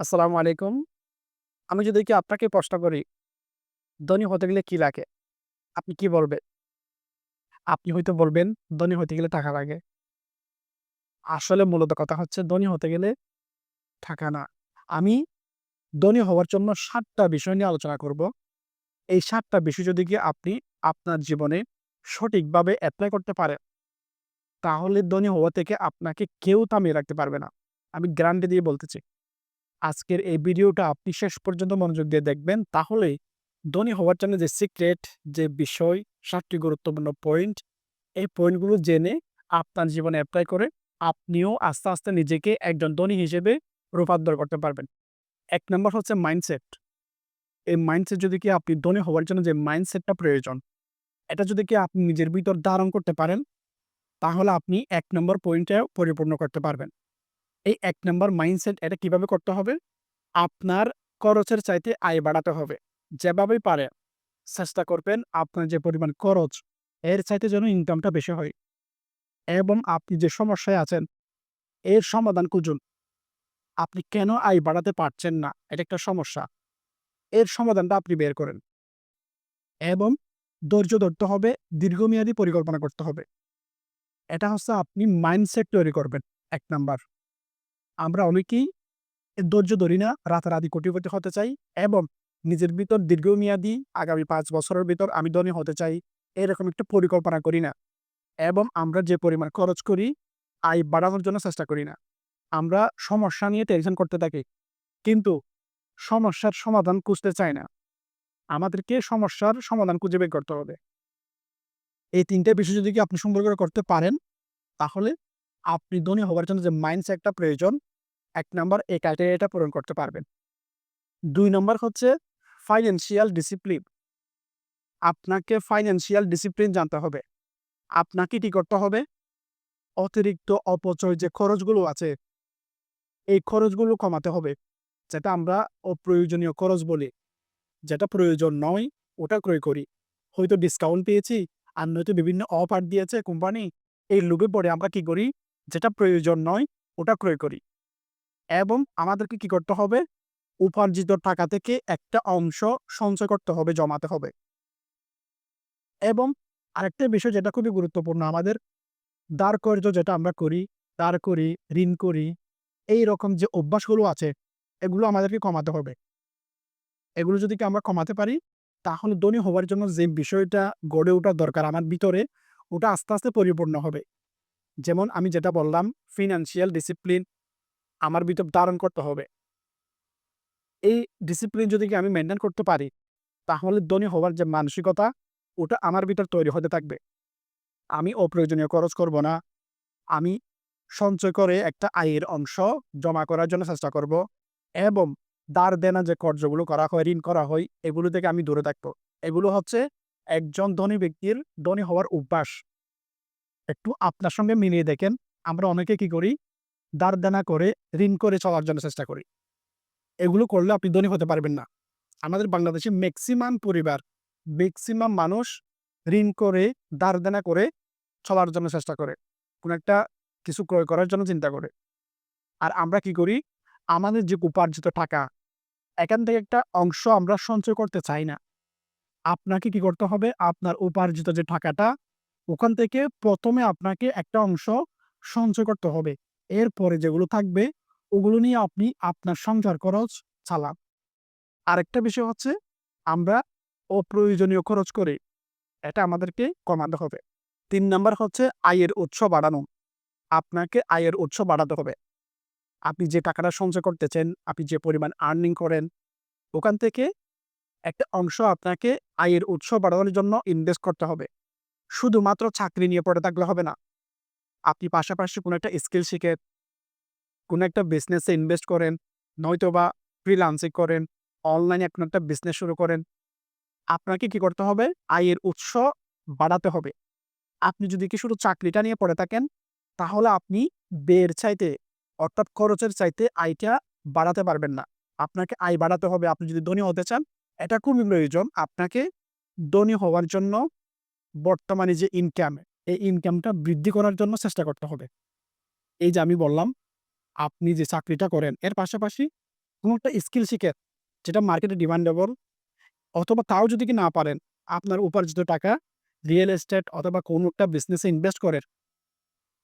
আসসালামু আলাইকুম। আমি যদি কি আপনাকে প্রশ্ন করি, ধনী হতে গেলে কি লাগে? আপনি কি বলবেন? আপনি হয়তো বলবেন, ধনী হতে গেলে টাকা লাগে। আসলে মূলত কথা হচ্ছে ধনী হতে গেলে টাকা না। আমি ধনী হওয়ার জন্য সাতটা বিষয় নিয়ে আলোচনা করব। এই সাতটা বিষয় যদি কি আপনি আপনার জীবনে সঠিকভাবে অ্যাপ্লাই করতে পারেন, তাহলে ধনী হওয়া থেকে আপনাকে কেউ থামিয়ে রাখতে পারবে না। আমি গ্যারান্টি দিয়ে বলতেছি। আজকের এই ভিডিওটা আপনি শেষ পর্যন্ত মনোযোগ দিয়ে দেখবেন। তাহলেই ধনী হওয়ার জন্য যে সিক্রেট, যে বিষয়, সাতটি গুরুত্বপূর্ণ পয়েন্ট, এই পয়েন্টগুলো জেনে আপনার জীবনে অ্যাপ্লাই করে আপনিও আস্তে, আস্তে নিজেকে একজন ধনী হিসেবে রূপান্তর করতে পারবেন। এক নম্বর হচ্ছে মাইন্ডসেট। এই মাইন্ডসেট যদি কি আপনি ধনী হওয়ার জন্য যে মাইন্ডসেটটা প্রয়োজন, এটা যদি কি আপনি নিজের ভিতর ধারণ করতে পারেন, তাহলে আপনি এক নম্বর পয়েন্টটা পরিপূর্ণ করতে পারবেন। এই এক নম্বর মাইন্ডসেট এটা কীভাবে করতে হবে? আপনার খরচের চাইতে আয় বাড়াতে হবে। যেভাবেই পারে চেষ্টা করবেন আপনার যে পরিমাণ খরচ, এর চাইতে যেন ইনকামটা বেশি হয়। এবং আপনি যে সমস্যায় আছেন, এর সমাধান খুঁজুন। আপনি কেন আয় বাড়াতে পারছেন না? এটা একটা সমস্যা। এর সমাধানটা আপনি বের করেন। এবং ধৈর্য ধরতে হবে, দীর্ঘমেয়াদী পরিকল্পনা করতে হবে। এটা হচ্ছে আপনি মাইন্ডসেট তৈরি করবেন এক নাম্বার। আমরা অনেকেই ধৈর্য ধরি না, রাতারাতি কোটিপতি হতে চাই এবং নিজের ভিতর দীর্ঘমেয়াদী আগামী পাঁচ বছরের ভিতর আমি ধনী হতে চাই, এরকম একটা পরিকল্পনা করি না। এবং আমরা যে পরিমাণ খরচ করি, আয় বাড়ানোর জন্য চেষ্টা করি না। আমরা সমস্যা নিয়ে টেনশন করতে থাকি। কিন্তু সমস্যার সমাধান খুঁজতে চাই না। আমাদেরকে সমস্যার সমাধান খুঁজে বের করতে হবে। এই ৩ টা বিষয় যদি আপনি সুন্দর করে করতে পারেন, তাহলে আপনি ধনী হওয়ার জন্য যে মাইন্ডসেটটা প্রয়োজন, এক নম্বর এই ক্রাইটেরিয়াটা পূরণ করতে পারবেন। দুই নম্বর হচ্ছে ফাইন্যান্সিয়াল ডিসিপ্লিন। আপনাকে ফাইন্যান্সিয়াল ডিসিপ্লিন জানতে হবে। আপনাকে কি করতে হবে? অতিরিক্ত অপচয় যে খরচগুলো আছে, এই খরচগুলো কমাতে হবে। যেটা আমরা অপ্রয়োজনীয় খরচ বলি। যেটা প্রয়োজন নয়, ওটা ক্রয় করি। হয়তো ডিসকাউন্ট পেয়েছি, আর নয়তো বিভিন্ন অফার দিয়েছে কোম্পানি। এই লোভে পড়ে আমরা কি করি? যেটা প্রয়োজন নয়, ওটা ক্রয় করি। এবং আমাদেরকে কি করতে হবে? উপার্জিত টাকা থেকে একটা অংশ সঞ্চয় করতে হবে, জমাতে হবে। এবং আরেকটা বিষয় যেটা খুবই গুরুত্বপূর্ণ আমাদের দাঁড় কর্য যেটা আমরা করি, দাঁড় করি, ঋণ করি, এইরকম যে অভ্যাসগুলো আছে, এগুলো আমাদেরকে কমাতে হবে। এগুলো যদি আমরা কমাতে পারি, তাহলে ধনী হওয়ার জন্য যে বিষয়টা গড়ে ওঠা দরকার আমার ভিতরে, ওটা আস্তে, আস্তে পরিপূর্ণ হবে। যেমন আমি যেটা বললাম ফিনান্সিয়াল ডিসিপ্লিন আমার ভিতর ধারণ করতে হবে। এই ডিসিপ্লিন যদি আমি মেইনটেইন করতে পারি, তাহলে ধনী হওয়ার যে মানসিকতা, ওটা আমার ভিতর তৈরি হতে থাকবে। আমি অপ্রয়োজনীয় খরচ করব না। আমি সঞ্চয় করে একটা আয়ের অংশ জমা করার জন্য চেষ্টা করব এবং ধার দেনা যে কর্জগুলো করা হয়, ঋণ করা হয়, এগুলো থেকে আমি দূরে থাকব। এগুলো হচ্ছে একজন ধনী ব্যক্তির ধনী হওয়ার অভ্যাস। একটু আপনার সঙ্গে মিলিয়ে দেখেন, আমরা অনেকে কি করি? ধার দেনা করে, ঋণ করে চলার জন্য চেষ্টা করি। এগুলো করলে আপনি ধনী হতে পারবেন না। আমাদের বাংলাদেশে মেক্সিমাম পরিবার, মেক্সিমাম মানুষ ঋণ করে, দেনা করে চলার জন্য চেষ্টা করে। কোন একটা কিছু ক্রয় করার জন্য চিন্তা করে। আর আমরা কি করি? আমাদের যে উপার্জিত টাকা, এখান থেকে একটা অংশ আমরা সঞ্চয় করতে চাই না। আপনাকে কি করতে হবে? আপনার উপার্জিত যে টাকাটা, ওখান থেকে প্রথমে আপনাকে একটা অংশ সঞ্চয় করতে হবে। এরপরে যেগুলো থাকবে, ওগুলো নিয়ে আপনি আপনার সংসার খরচ চালান। আরেকটা বিষয় হচ্ছে, আমরা অপ্রয়োজনীয় খরচ করি। এটা আমাদেরকে কমাতে হবে। তিন নাম্বার হচ্ছে আয়ের উৎস বাড়ানো। আপনাকে আয়ের উৎস বাড়াতে হবে। আপনি যে টাকাটা সঞ্চয় করতেছেন, আপনি যে পরিমাণ আর্নিং করেন, ওখান থেকে একটা অংশ আপনাকে আয়ের উৎস বাড়ানোর জন্য ইনভেস্ট করতে হবে। শুধুমাত্র চাকরি নিয়ে পড়ে থাকলে হবে না। আপনি পাশাপাশি কোনো একটা স্কিল শিখেন। কোনো একটা বিজনেসে ইনভেস্ট করেন, নয়তোবা ফ্রিল্যান্সিং করেন, অনলাইনে কোনো একটা বিজনেস শুরু করেন। আপনাকে কি করতে হবে? আয়ের উৎস বাড়াতে হবে। আপনি যদি কি শুধু চাকরিটা নিয়ে পড়ে থাকেন, তাহলে আপনি বের চাইতে অর্থাৎ খরচের চাইতে আয়টা বাড়াতে পারবেন না। আপনাকে আয় বাড়াতে হবে। আপনি যদি ধনী হতে চান, এটা খুবই প্রয়োজন। আপনাকে ধনী হওয়ার জন্য বর্তমানে যে ইনকাম, এই ইনকামটা বৃদ্ধি করার জন্য চেষ্টা করতে হবে। এই যে আমি বললাম, আপনি যে চাকরিটা করেন, এর পাশাপাশি কোনো একটা স্কিল শিখেন যেটা মার্কেটে ডিমান্ডেবল অথবা তাও যদি কি না পারেন আপনার উপার্জিত টাকা রিয়েল এস্টেট অথবা কোনো একটা বিজনেসে ইনভেস্ট করেন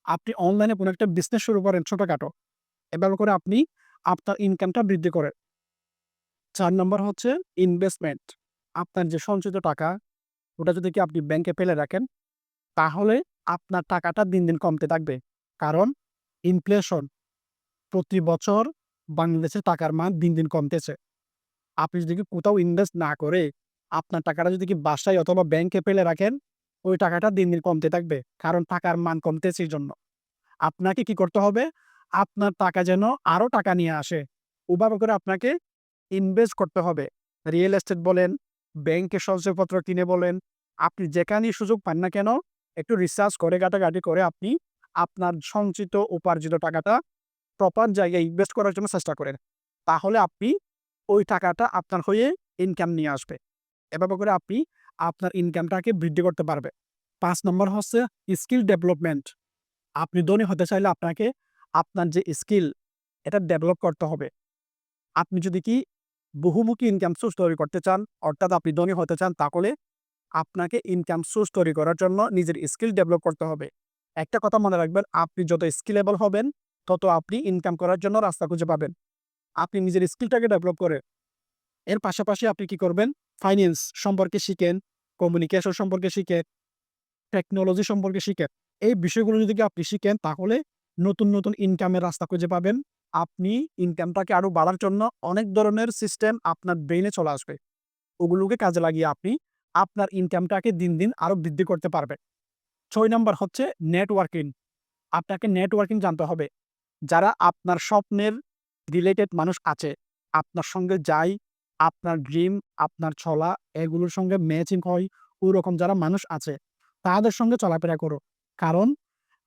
আপনি অনলাইনে কোনো একটা বিজনেস শুরু করেন ছোটোখাটো এভাবে করে আপনি আপনার ইনকামটা বৃদ্ধি করেন চার নম্বর হচ্ছে ইনভেস্টমেন্ট আপনার যে সঞ্চিত টাকা ওটা যদি কি আপনি ব্যাংকে ফেলে রাখেন, তাহলে আপনার টাকাটা দিন দিন কমতে থাকবে। কারণ ইনফ্লেশন প্রতি বছর বাংলাদেশের টাকার মান দিন দিন কমতেছে। আপনি যদি কোথাও ইনভেস্ট না করে আপনার টাকাটা যদি কি বাসায় অথবা ব্যাংকে ফেলে রাখেন, ওই টাকাটা দিন দিন কমতে থাকবে। কারণ টাকার মান কমতেছে জন্য আপনাকে কি করতে হবে? আপনার টাকা যেন আরও টাকা নিয়ে আসে। ওভাবে করে আপনাকে ইনভেস্ট করতে হবে। রিয়েল এস্টেট বলেন ব্যাংকে সঞ্চয়পত্র কিনে বলেন, আপনি যেখানেই সুযোগ পান না কেন, একটু রিসার্চ করে ঘাটাঘাটি করে আপনি আপনার সঞ্চিত, উপার্জিত টাকাটা প্রপার জায়গায় ইনভেস্ট করার জন্য চেষ্টা করেন। তাহলে আপনি ওই টাকাটা আপনার হয়ে ইনকাম নিয়ে আসবে। এভাবে করে আপনি আপনার ইনকামটাকে বৃদ্ধি করতে পারবে। পাঁচ নম্বর হচ্ছে স্কিল ডেভেলপমেন্ট আপনি ধনী হতে চাইলে আপনাকে আপনার যে স্কিল এটা ডেভেলপ করতে হবে। আপনি যদি কি বহুমুখী ইনকাম সোর্স তৈরি করতে চান, অর্থাৎ আপনি ধনী হতে চান, তাহলে আপনাকে ইনকাম সোর্স তৈরি করার জন্য নিজের স্কিল ডেভেলপ করতে হবে। একটা কথা মনে রাখবেন, আপনি যত স্কিলেবল হবেন, তত আপনি ইনকাম করার জন্য রাস্তা খুঁজে পাবেন। আপনি নিজের স্কিলটাকে ডেভেলপ করে এর পাশাপাশি আপনি কি করবেন? ফাইন্যান্স সম্পর্কে শিখেন কমিউনিকেশন সম্পর্কে শিখেন টেকনোলজি সম্পর্কে শিখেন। এই বিষয়গুলো যদি আপনি শিখেন, তাহলে নতুন নতুন ইনকামের রাস্তা খুঁজে পাবেন। আপনি ইনকামটাকে আরও বাড়ার জন্য অনেক ধরনের সিস্টেম আপনার ব্রেনে চলে আসবে। ওগুলোকে কাজে লাগিয়ে আপনি আপনার ইনকামটাকে দিন দিন আরও বৃদ্ধি করতে পারবেন। ছয় নম্বর হচ্ছে নেটওয়ার্কিং আপনাকে নেটওয়ার্কিং জানতে হবে। যারা আপনার স্বপ্নের রিলেটেড মানুষ আছে, আপনার সঙ্গে যাই, আপনার ড্রিম আপনার ছলা এগুলোর সঙ্গে ম্যাচিং হয়, ওরকম যারা মানুষ আছে, তাদের সঙ্গে চলাফেরা করো। কারণ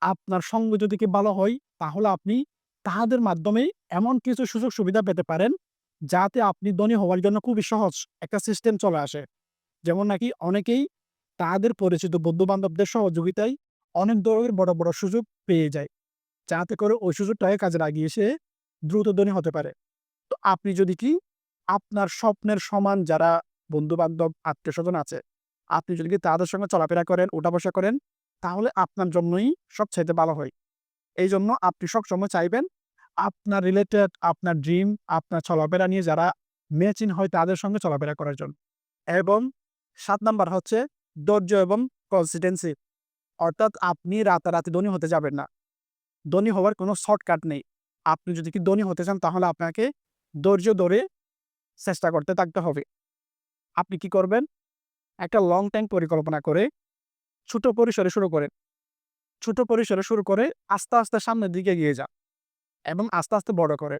আপনার সঙ্গ যদি কি ভালো হয়, তাহলে আপনি তাদের মাধ্যমেই এমন কিছু সুযোগ সুবিধা পেতে পারেন, যাতে আপনি ধনী হওয়ার জন্য খুবই সহজ একটা সিস্টেম চলে আসে। যেমন নাকি অনেকেই তাদের পরিচিত বন্ধু বান্ধবদের সহযোগিতায় অনেক ধরনের বড় বড় সুযোগ পেয়ে যায়, যাতে করে ওই সুযোগটাকে কাজে লাগিয়ে সে দ্রুত ধনী হতে পারে। তো আপনি যদি কি আপনার স্বপ্নের সমান যারা বন্ধু বান্ধব আত্মীয় স্বজন আছে, আপনি যদি কি তাদের সঙ্গে চলাফেরা করেন ওঠা বসা করেন, তাহলে আপনার জন্যই সবচাইতে ভালো হয়। এই জন্য আপনি সবসময় চাইবেন আপনার রিলেটেড আপনার ড্রিম আপনার চলাফেরা নিয়ে যারা মেচিন হয় তাদের সঙ্গে চলাফেরা করার জন্য। এবং সাত নাম্বার হচ্ছে ধৈর্য এবং কনসিস্টেন্সি অর্থাৎ আপনি রাতারাতি ধনী হতে যাবেন না। ধনী হওয়ার কোনো শর্টকাট নেই। আপনি যদি কি ধনী হতে চান তাহলে আপনাকে ধৈর্য ধরে চেষ্টা করতে থাকতে হবে। আপনি কি করবেন? একটা লং টাইম পরিকল্পনা করে ছোট পরিসরে শুরু করেন। ছোট পরিসরে শুরু করে আস্তে আস্তে সামনের দিকে এগিয়ে যান এবং আস্তে আস্তে বড় করে।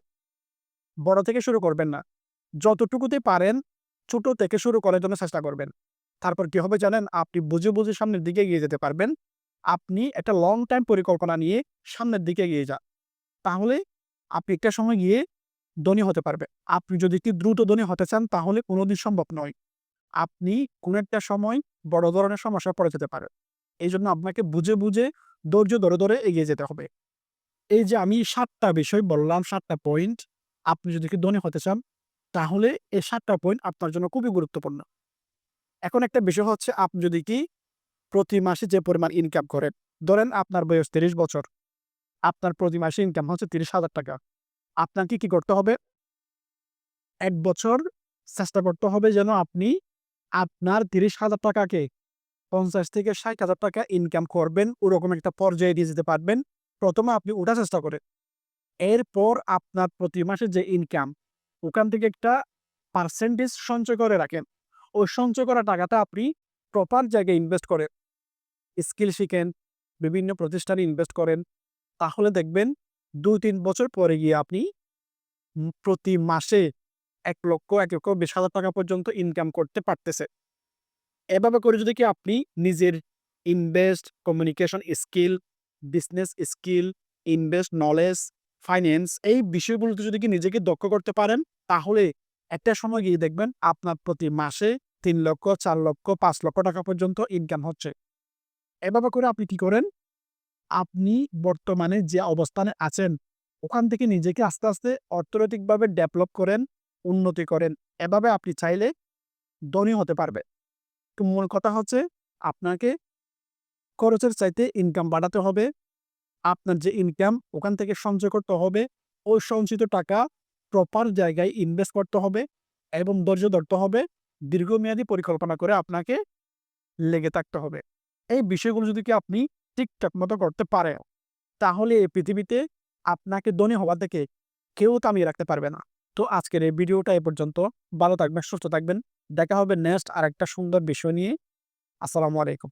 বড় থেকে শুরু করবেন না। যতটুকুতে পারেন ছোট থেকে শুরু করার জন্য চেষ্টা করবেন। তারপর কি হবে জানেন? আপনি বুঝে বুঝে সামনের দিকে এগিয়ে যেতে পারবেন। আপনি একটা লং টাইম পরিকল্পনা নিয়ে সামনের দিকে এগিয়ে যান। তাহলে আপনি একটা সময় গিয়ে ধনী হতে পারবে আপনি যদি কি দ্রুত ধনী হতে চান, তাহলে কোনোদিন সম্ভব নয়। আপনি কোনো একটা সময় বড় ধরনের সমস্যা পড়ে যেতে পারে এই জন্য আপনাকে বুঝে বুঝে ধৈর্য ধরে ধরে এগিয়ে যেতে হবে। এই যে আমি সাতটা বিষয় বললাম, সাতটা পয়েন্ট আপনি যদি কি ধনী হতে চান, তাহলে এই সাতটা পয়েন্ট আপনার জন্য খুবই গুরুত্বপূর্ণ। এখন একটা বিষয় হচ্ছে, আপনি যদি কি প্রতি মাসে যে পরিমাণ ইনকাম করেন, ধরেন আপনার বয়স তিরিশ বছর, আপনার প্রতি মাসে ইনকাম হচ্ছে তিরিশ হাজার টাকা। আপনাকে কি করতে হবে? এক বছর চেষ্টা করতে হবে যেন আপনি আপনার তিরিশ হাজার টাকাকে পঞ্চাশ থেকে ষাট হাজার টাকা ইনকাম করবেন, ওরকম একটা পর্যায়ে দিয়ে যেতে পারবেন। প্রথমে আপনি ওটা চেষ্টা করেন। এরপর আপনার প্রতি মাসে যে ইনকাম ওখান থেকে একটা পার্সেন্টেজ সঞ্চয় করে রাখেন। ওই সঞ্চয় করা টাকাটা আপনি প্রপার জায়গায় ইনভেস্ট করেন স্কিল শিখেন, বিভিন্ন প্রতিষ্ঠানে ইনভেস্ট করেন। তাহলে দেখবেন দুই তিন বছর পরে গিয়ে আপনি প্রতি মাসে এক লক্ষ এক লক্ষ, বিশ হাজার টাকা পর্যন্ত ইনকাম করতে পারতেছে। এভাবে করে যদি কি আপনি নিজের invest communication skill business skill invest knowledge finance এই বিষয়গুলোতে যদি কি নিজেকে দক্ষ করতে পারেন তাহলে একটা সময় গিয়ে দেখবেন আপনার প্রতি মাসে তিন লক্ষ চার লক্ষ পাঁচ লক্ষ টাকা পর্যন্ত ইনকাম হচ্ছে এভাবে করে আপনি কি করেন আপনি বর্তমানে যে অবস্থানে আছেন ওখান থেকে নিজেকে আস্তে, আস্তে অর্থনৈতিকভাবে ডেভেলপ করেন, উন্নতি করেন। এভাবে আপনি চাইলে ধনী হতে পারবেন। তো মূল কথা হচ্ছে আপনাকে খরচের চাইতে ইনকাম বাড়াতে হবে। আপনার যে ইনকাম ওখান থেকে সঞ্চয় করতে হবে। ওই সঞ্চিত টাকা প্রপার জায়গায় ইনভেস্ট করতে হবে এবং ধৈর্য ধরতে হবে। দীর্ঘমেয়াদী পরিকল্পনা করে আপনাকে লেগে থাকতে হবে। এই বিষয়গুলো যদি কি আপনি ঠিকঠাক মতো করতে পারেন, তাহলে এই পৃথিবীতে আপনাকে ধনী হওয়া থেকে কেউ থামিয়ে রাখতে পারবে না। তো আজকের এই ভিডিওটা এ পর্যন্ত। ভালো থাকবেন, সুস্থ থাকবেন। দেখা হবে নেক্সট আরেকটা সুন্দর বিষয় নিয়ে। আসসালামু আলাইকুম।